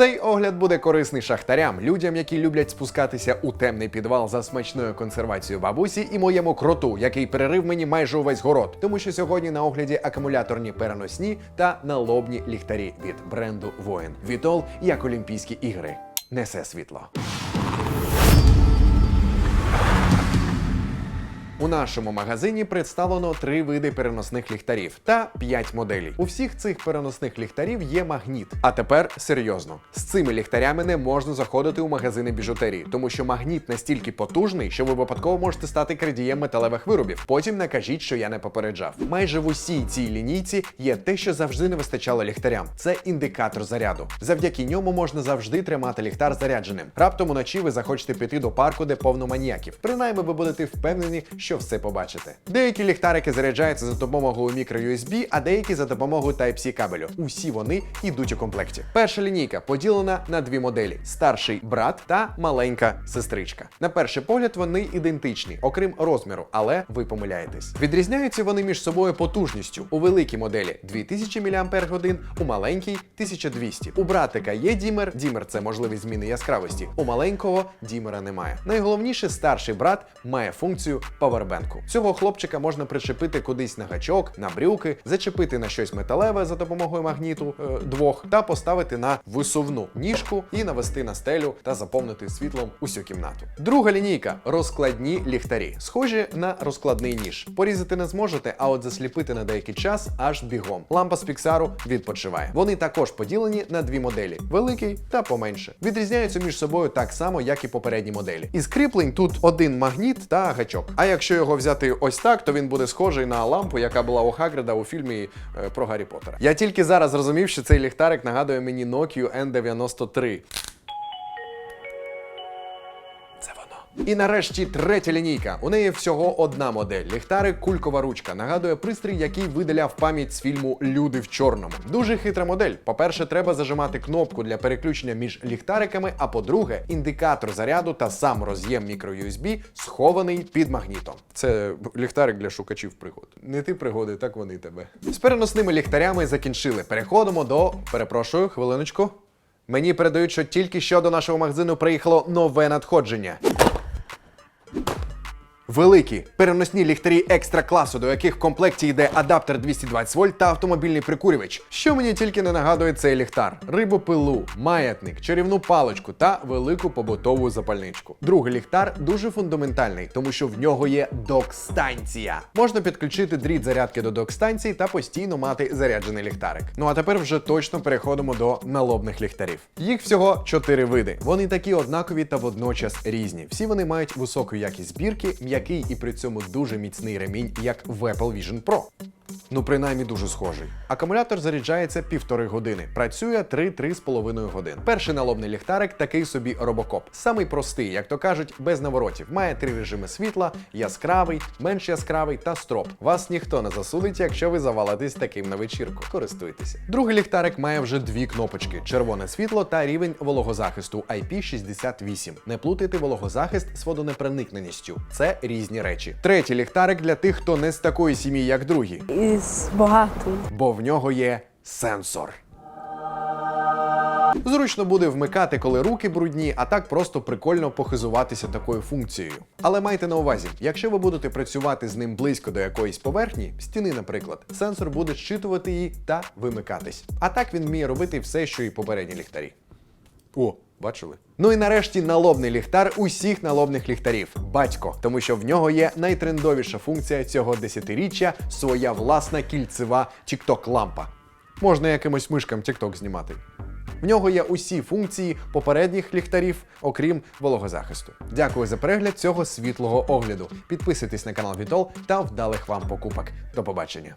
Цей огляд буде корисний шахтарям, людям, які люблять спускатися у темний підвал за смачною консервацією бабусі, і моєму кроту, який перерив мені майже увесь город. Тому що сьогодні на огляді акумуляторні переносні та налобні ліхтарі від бренду Воїн. Вітол як Олімпійські ігри. Несе світло. У нашому магазині представлено три види переносних ліхтарів та п'ять моделей. У всіх цих переносних ліхтарів є магніт. А тепер серйозно, з цими ліхтарями не можна заходити у магазини біжутерії, тому що магніт настільки потужний, що ви випадково можете стати крадієм металевих виробів. Потім не кажіть, що я не попереджав. Майже в усій цій лінійці є те, що завжди не вистачало ліхтарям. Це індикатор заряду. Завдяки ньому можна завжди тримати ліхтар зарядженим. Раптом уночі ви захочете піти до парку, де повно маніяків. Принаймні ви будете впевнені, що все побачите. Деякі ліхтарики заряджаються за допомогою мікро-USB, а деякі за допомогою Type-C кабелю. Усі вони йдуть у комплекті. Перша лінійка поділена на дві моделі: старший брат та маленька сестричка. На перший погляд вони ідентичні, окрім розміру, але ви помиляєтесь. Відрізняються вони між собою потужністю. У великій моделі 2000 мАч, у маленькій 1200. У братика є дімер, дімер це можливість зміни яскравості. У маленького дімера немає. Найголовніше, старший брат має функцію павербенку. Цього хлопчика можна причепити кудись на гачок, на брюки, зачепити на щось металеве за допомогою магніту е, двох та поставити на висувну ніжку і навести на стелю та заповнити світлом усю кімнату. Друга лінійка розкладні ліхтарі, схожі на розкладний ніж. Порізати не зможете, а от засліпити на деякий час аж бігом. Лампа з піксару відпочиває. Вони також поділені на дві моделі: великий та поменше. Відрізняються між собою так само, як і попередні моделі. Із кріплень тут один магніт та гачок. А якщо його взяти ось так, то він буде схожий на лампу, яка була у Хагрида у фільмі е, про Гаррі Поттера. Я тільки зараз зрозумів, що цей ліхтарик нагадує мені Nokia N93. І нарешті третя лінійка. У неї всього одна модель. Ліхтарик кулькова ручка. Нагадує пристрій, який видаляв пам'ять з фільму Люди в чорному. Дуже хитра модель. По-перше, треба зажимати кнопку для переключення між ліхтариками. А по-друге, індикатор заряду та сам роз'єм мікро-USB схований під магнітом. Це ліхтарик для шукачів пригод. Не ти пригоди, так вони тебе. З переносними ліхтарями закінчили. Переходимо до перепрошую, хвилиночку. Мені передають, що тільки що до нашого магазину приїхало нове надходження. Великі переносні ліхтарі екстра класу, до яких в комплекті йде адаптер 220 вольт та автомобільний прикурювач. Що мені тільки не нагадує цей ліхтар: рибопилу, маятник, чарівну паличку та велику побутову запальничку. Другий ліхтар дуже фундаментальний, тому що в нього є док-станція. Можна підключити дріт зарядки до док-станції та постійно мати заряджений ліхтарик. Ну а тепер вже точно переходимо до налобних ліхтарів. Їх всього чотири види. Вони такі однакові та водночас різні. Всі вони мають високу якість збірки, м'який і при цьому дуже міцний ремінь, як в Apple Vision Pro. Ну, принаймні дуже схожий. Акумулятор заряджається півтори години, працює 3-3,5 годин. Перший налобний ліхтарик такий собі робокоп. Самий простий, як то кажуть, без наворотів. Має три режими світла: яскравий, менш яскравий та строп. Вас ніхто не засудить, якщо ви завалитесь таким на вечірку. Користуйтеся. Другий ліхтарик має вже дві кнопочки: червоне світло та рівень вологозахисту IP68. Не плутайте вологозахист з водонепроникненістю. Це різні речі. Третій ліхтарик для тих, хто не з такої сім'ї, як другі із багатої. бо в нього є сенсор. Зручно буде вмикати, коли руки брудні, а так просто прикольно похизуватися такою функцією. Але майте на увазі, якщо ви будете працювати з ним близько до якоїсь поверхні, стіни, наприклад, сенсор буде щитувати її та вимикатись. А так він вміє робити все, що і попередні ліхтарі. О, бачили? Ну і нарешті налобний ліхтар усіх налобних ліхтарів батько, тому що в нього є найтрендовіша функція цього десятиріччя своя власна кільцева TikTok лампа. Можна якимось мишкам TikTok знімати. В нього є усі функції попередніх ліхтарів, окрім вологозахисту. Дякую за перегляд цього світлого огляду. Підписуйтесь на канал Вітол та вдалих вам покупок. До побачення.